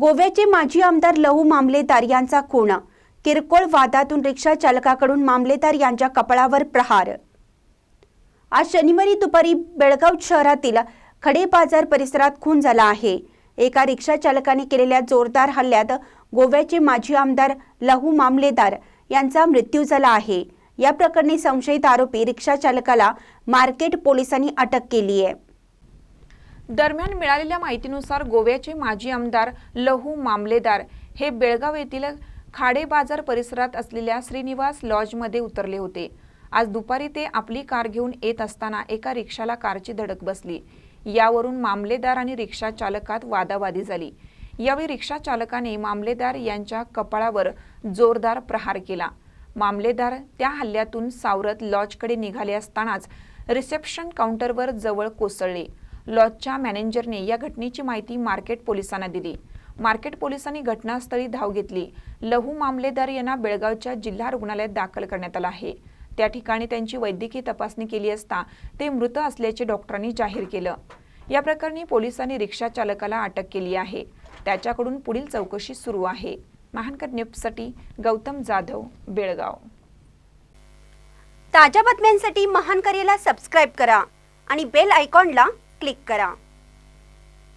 गोव्याचे माजी आमदार लहू मामलेदार यांचा खून. किरकोळ वादातून रिक्षा चालकाकडून मामलेदार यांच्या कपाळावर प्रहार. आज शनिवारी दुपारी बेळगाव शहरातील खडे बाजार परिसरात खून झाला आहे. एका रिक्षा चालकाने केलेल्या जोरदार हल्ल्यात गोव्याचे माजी आमदार लहू मामलेदार यांचा मृत्यू झाला आहे. या प्रकरणी संशयित आरोपी रिक्षा चालकाला मार्केट पोलिसांनी अटक केली आहे. दरम्यान मिळालेल्या माहितीनुसार गोव्याचे माजी आमदार लहू मामलेदार हे बेळगाव येथील खाडे बाजार परिसरात असलेल्या श्रीनिवास लॉजमध्ये उतरले होते. आज दुपारी ते आपली कार घेऊन येत असताना एका रिक्षाला कारची धडक बसली. यावरून मामलेदार आणि रिक्षा चालकात वादावादी झाली. यावेळी रिक्षा चालकाने मामलेदार यांच्या कपाळावर जोरदार प्रहार केला. मामलेदार त्या हल्ल्यातून सावरत लॉजकडे निघाले असतानाच रिसेप्शन काउंटरवर जवळ कोसळले. लॉजच्या मॅनेजरने या घटनेची माहिती मार्केट पोलिसांना दिली. मार्केट पोलिसांनी घटनास्थळी धाव घेतली. लहू मामलेदार यांना बेळगावच्या जिल्हा रुग्णालयात दाखल करण्यात आलं आहे. त्या ठिकाणी त्यांची वैद्यकीय तपासणी केली असता ते मृत असल्याचे डॉक्टरांनी जाहीर केलं. या प्रकरणी पोलिसांनी रिक्षा चालकाला अटक केली आहे. त्याच्याकडून पुढील चौकशी सुरू आहे. महानकर न्यूजसाठी गौतम जाधव बेळगाव. ताज्या बातम्यांसाठी महान सबस्क्राईब करा आणि बेल आयकॉनला क्लिक करा.